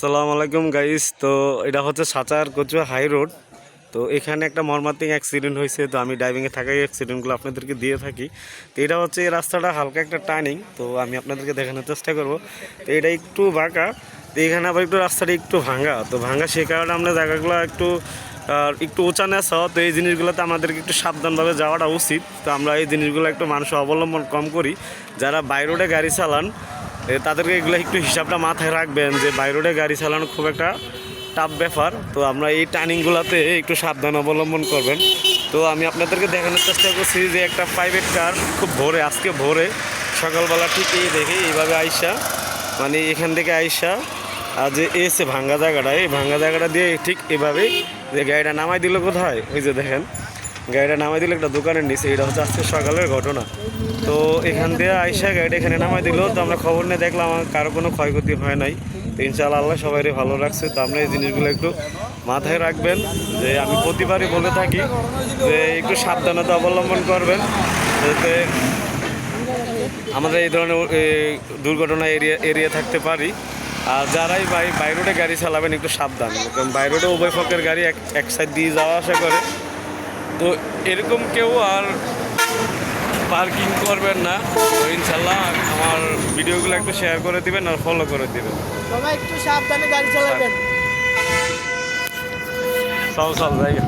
সালাম আলাইকুম গাইস তো এটা হচ্ছে সাচার কচুয়া হাই রোড তো এখানে একটা মর্মান্তিক অ্যাক্সিডেন্ট হয়েছে, তো আমি ড্রাইভিংয়ে থাকাই অ্যাক্সিডেন্টগুলো আপনাদেরকে দিয়ে থাকি। তো এটা হচ্ছে এই রাস্তাটা হালকা একটা টার্নিং তো আমি আপনাদেরকে দেখানোর চেষ্টা করব। তো এটা একটু বাঁকা, তো এখানে আবার একটু রাস্তাটা একটু ভাঙা। তো ভাঙা সে কারণে আমরা জায়গাগুলো একটু আর একটু উঁচা নেশা তো এই জিনিসগুলোতে আমাদেরকে একটু সাবধানভাবে যাওয়াটা উচিত। তো আমরা এই জিনিসগুলো একটু মানুষ অবলম্বন কম করি। যারা বাই রোডে গাড়ি চালান তাদেরকে এগুলো একটু হিসাবটা মাথায় রাখবেন যে বাই রোডে গাড়ি চালানো খুব একটা টাফ ব্যাপার। তো আমরা এই টার্নিংগুলোতে একটু সাবধান অবলম্বন করবেন। তো আমি আপনাদেরকে দেখানোর চেষ্টা করছি যে একটা প্রাইভেট কার খুব ভোরে, আজকে ভোরে, সকালবেলা ঠিক এই দেখে এইভাবে আইসা মানে এখান থেকে আইসা, আর যে এসে ভাঙ্গা জায়গাটা, এই ভাঙ্গা জায়গাটা দিয়ে ঠিক এভাবেই যে গাড়িটা নামাই দিল কোথায়? ওই যে দেখেন, গাড়িটা নামাই দিল একটা দোকানের নিচে, এটা হচ্ছে আজকে সকালের ঘটনা। তো এখান দিয়ে আইসা গাড়িটা এখানে নামাই দিল, তো আমরা খবর নিয়ে দেখলাম কারও কোনো ক্ষয়ক্ষতি হয় নাই। তো ইনশাআল্লাহ আল্লাহ সবাই ভালো রাখছে। তো আমরা এই জিনিসগুলো একটু মাথায় রাখবেন, যে আমি প্রতিবারই বলে থাকি যে একটু সাবধানতা অবলম্বন করবেন, যাতে আমাদের এই ধরনের দুর্ঘটনা এরিয়া এরিয়া থাকতে পারি। আর যারাই বাই বাই রোডে গাড়ি চালাবেন, একটু সাবধান। কারণ বাই রোডে উভয় পক্ষের গাড়ি এক এক সাইড দিয়ে যাওয়া আসা করে। তো এরকম কেউ আর পার্কিং করবেন না। তো ইনশাল্লাহ আমার ভিডিওগুলো একটু শেয়ার করে দিবেন আর ফলো করে দিবেন। সবাই একটু সাবধানে গাড়ি চালাবেন। চল চল জায়গা